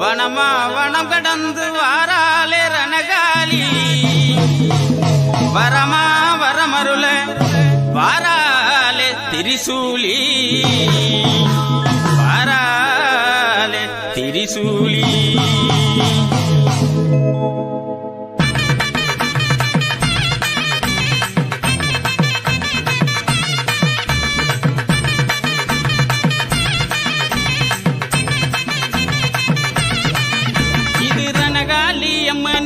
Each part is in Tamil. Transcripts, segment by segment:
வனமா வனம் கடந்து வாராலே ரணகாலி வரமா வரமருள வாராலே திரிசூலி. வாராலே திரிசூலி.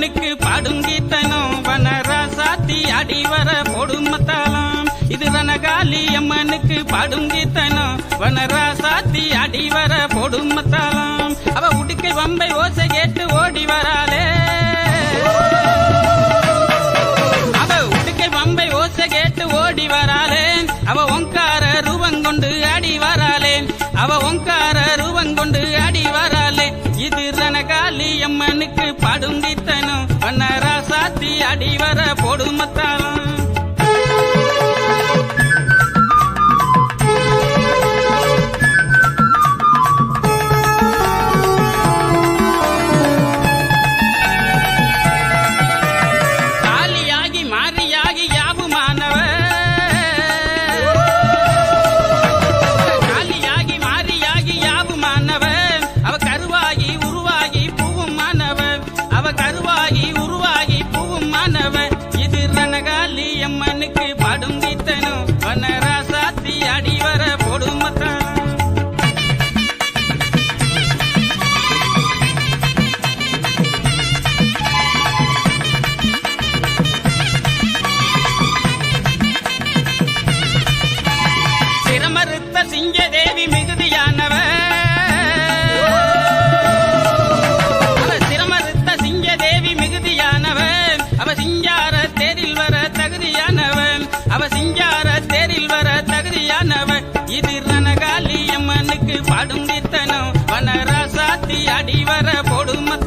அம்மனுக்கு பாடும் கீர்த்தனம் வனராசாத்தி அடிவர பொடுமத்தாலாம். இது ரணகாலி அம்மனுக்கு பாடும் கீர்த்தனம் வனராசாத்தி அடிவர பொடுமத்தாலாம். அவ உடுக்கை வம்பை ஓசை கேட்டு ஓடி வராளே. அவ உடுக்கை வம்பை ஓசை கேட்டு ஓடி வராளே. அவ ஒங்கார ரூபங்கொண்டு அடி வராளே. அவ ஒங்கார அடிவர பொடுமத்தாளம் அம்மனுக்கு படும் கீத்தனும் வனராசாத்தி அடிவர பொடுமத்தான். சிரமறுத்த சிங்கதே அம்மனுக்கு